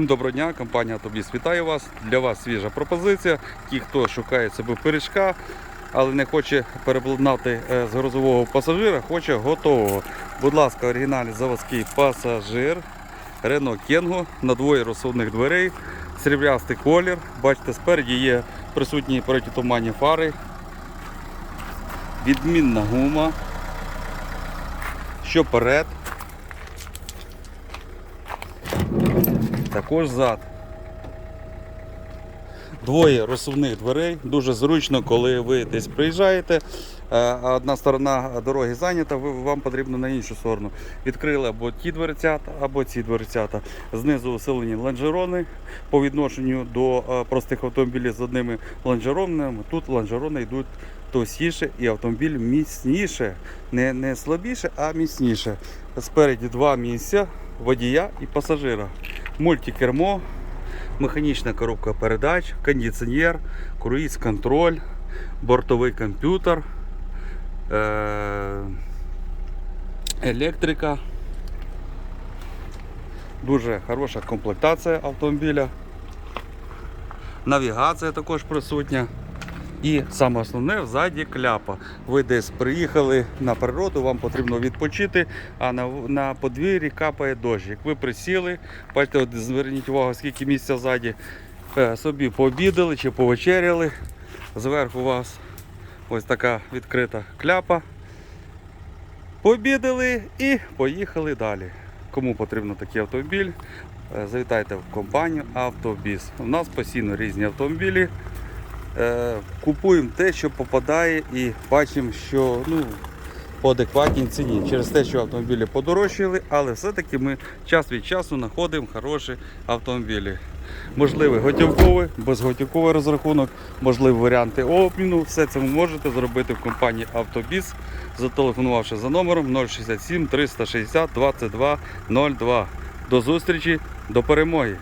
Доброго дня, компанія Тобіс вітає вас. Для вас свіжа пропозиція. Ті, хто шукає себе пиріжка, але не хоче переплавнати з грузового пасажира, хоче готового. Будь ласка, оригінальний заводський пасажир. Рено Кенго на двоє розсудних дверей, сріблястий колір. Бачите, спереді є присутні протитуманні фари. Відмінна гума. Що перед, також зад. Двоє розсувних дверей. Дуже зручно, коли ви десь приїжджаєте, е, одна сторона дороги зайнята, вам потрібно на іншу сторону. Відкрили або ті дверцята, або ці дверцята. Знизу усилені лонжерони по відношенню до е, простих автомобілів з одними лонжеронами. Тут лонжерони йдуть товстіше і автомобіль міцніше. Не, не слабіше, а міцніше. Спереді два місця водія і пасажира. Мультикермо, механічна коробка передач, кондиціонер, круїз контроль, бортовий комп'ютер, е- електрика. Дуже хороша комплектація автомобіля. Навігація також присутня. І саме основне ззаді кляпа. Ви десь приїхали на природу, вам потрібно відпочити, а на, на подвір'ї капає дощ. Як ви присіли, бачите, от зверніть увагу, скільки місця ззаді е, собі пообідали чи повечеряли. Зверху у вас ось така відкрита кляпа. Пообідали і поїхали далі. Кому потрібен такий автомобіль, е, завітайте в компанію Автобіс. У нас постійно різні автомобілі. Е, Купуємо те, що попадає, і бачимо, що ну, по адекватній ціні. Через те, що автомобілі подорожчали, але все-таки ми час від часу знаходимо хороші автомобілі. Можливий готівковий, безготівковий розрахунок, можливі варіанти обміну. Все це ви можете зробити в компанії Автобіс, зателефонувавши за номером 067 360 22 02. До зустрічі, до перемоги!